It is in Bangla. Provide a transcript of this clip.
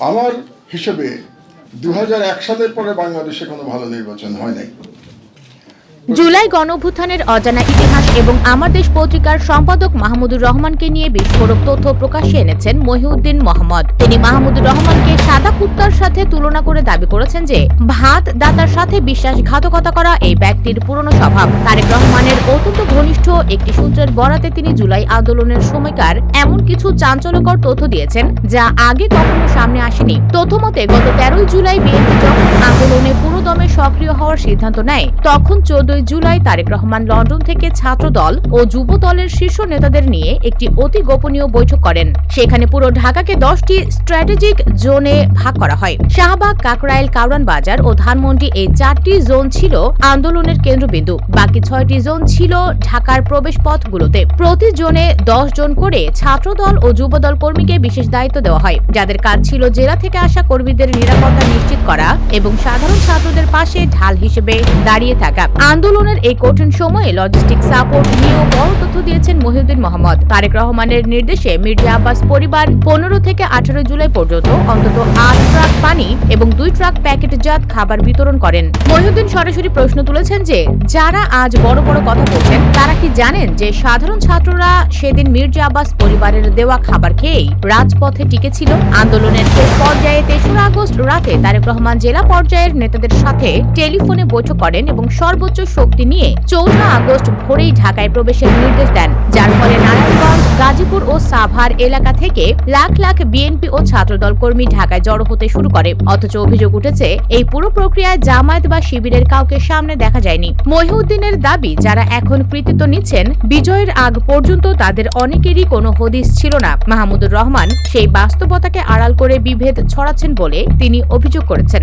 আমার হিসেবে দু সালের পরে বাংলাদেশে কোনো ভালো নির্বাচন হয় নাই। জুলাই গণঅভ্যুত্থানের অজানা ইতিহাস এবং আমার দেশ পত্রিকার সম্পাদক মাহমুদুর রহমানকে নিয়ে বিস্ফোরক তথ্য প্রকাশ্যে এনেছেন মহিউদ্দিন মোহাম্মদ। তিনি মাহমুদুর রহমানকে সাদা কুত্তার সাথে তুলনা করে দাবি করেছেন যে ভাত দাতার সাথে বিশ্বাসঘাতকতা করা এই ব্যক্তির পুরনো স্বভাব। তারেক রহমানের অত্যন্ত একটি সূত্রের বরাতে তিনি জুলাই আন্দোলনের সময়কার এমন কিছু চাঞ্চল্যকর তথ্য দিয়েছেন যা আগে কখনো সামনে আসেনি। তথ্যমতে গত তেরোই জুলাই বিএনপি যখন আন্দোলনে পুরোদমে সক্রিয় হওয়ার সিদ্ধান্ত নেয়, তখন চোদ্দই জুলাই তারেক রহমান লন্ডন থেকে ছাত্র দল ও যুব দলের শীর্ষ নেতাদের নিয়ে একটি অতি গোপনীয় বৈঠক করেন। সেখানে পুরো ঢাকাকে দশটি স্ট্র্যাটেজিক জোনে ভাগ করা হয়। শাহবাগ, কাকরাইল কাউরান বাজার ও ধানমন্ডি এই চারটি জোন ছিল আন্দোলনের কেন্দ্রবিন্দু। বাকি ছয়টি জোন ছিল ঢাকার প্রবেশ পথগুলোতে প্রতি জোনে দশ জন করে ছাত্রদল ও যুবদল কর্মীকে বিশেষ দায়িত্ব দেওয়া হয়। যাদের কাজ ছিল জেলা থেকে আসা কর্মীদের নিরাপত্তা নিশ্চিত করা এবং সাধারণ ছাত্রদের পাশে ঢাল হিসেবে দাঁড়িয়ে থাকা। আন্দোলনের এই কঠিন সময়ে লজিস্টিক সাপোর্ট নিয়েও বড় তথ্য দিয়েছেন মহিউদ্দিন মোহাম্মদ। তারেক রহমানের নির্দেশে মির্জা আব্বাস পরিবার পনেরো থেকে আঠারো জুলাই পর্যন্ত অন্তত আট ট্রাক পানি এবং দুই ট্রাক প্যাকেটজাত খাবার বিতরণ করেন। মহিউদ্দিন সরাসরি প্রশ্ন তুলেছেন যে, যারা আজ বড় বড় কথা বলছেন, তারা কি জানেন যে সাধারণ ছাত্ররা সেদিন মির্জা আব্বাস পরিবারের দেওয়া খাবার খেয়েই রাজপথে টিকেছিল আন্দোলনের শেষ পর্যায়ে তেসরা আগস্ট রাতে তারেক রহমান জেলা পর্যায়ের নেতাদের সাথে টেলিফোনে বৈঠক করেন এবং সর্বোচ্চ শক্তি নিয়ে চৌঠা আগস্ট ভোরেই ঢাকায় প্রবেশের নির্দেশ দেন, যার গাজীপুর ও সাভার এলাকা থেকে লাখ লাখ বিএনপি ও ছাত্রদল কর্মী ঢাকায় জড়ো হতে শুরু করে। অথচ অভিযোগ উঠেছে, এই পুরো প্রক্রিয়ায় জামায়াত বা শিবিরের কাউকে সামনে দেখা যায়নি। মহিউদ্দিনের দাবি, যারা এখন কৃতিত্ব নিচ্ছেন, বিজয়ের আগ পর্যন্ত তাদের অনেকেরই কোনো হদিস ছিল না। মাহমুদুর রহমান সেই বাস্তবতাকে আড়াল করে বিভেদ ছড়াচ্ছেন বলে তিনি অভিযোগ করেছেন।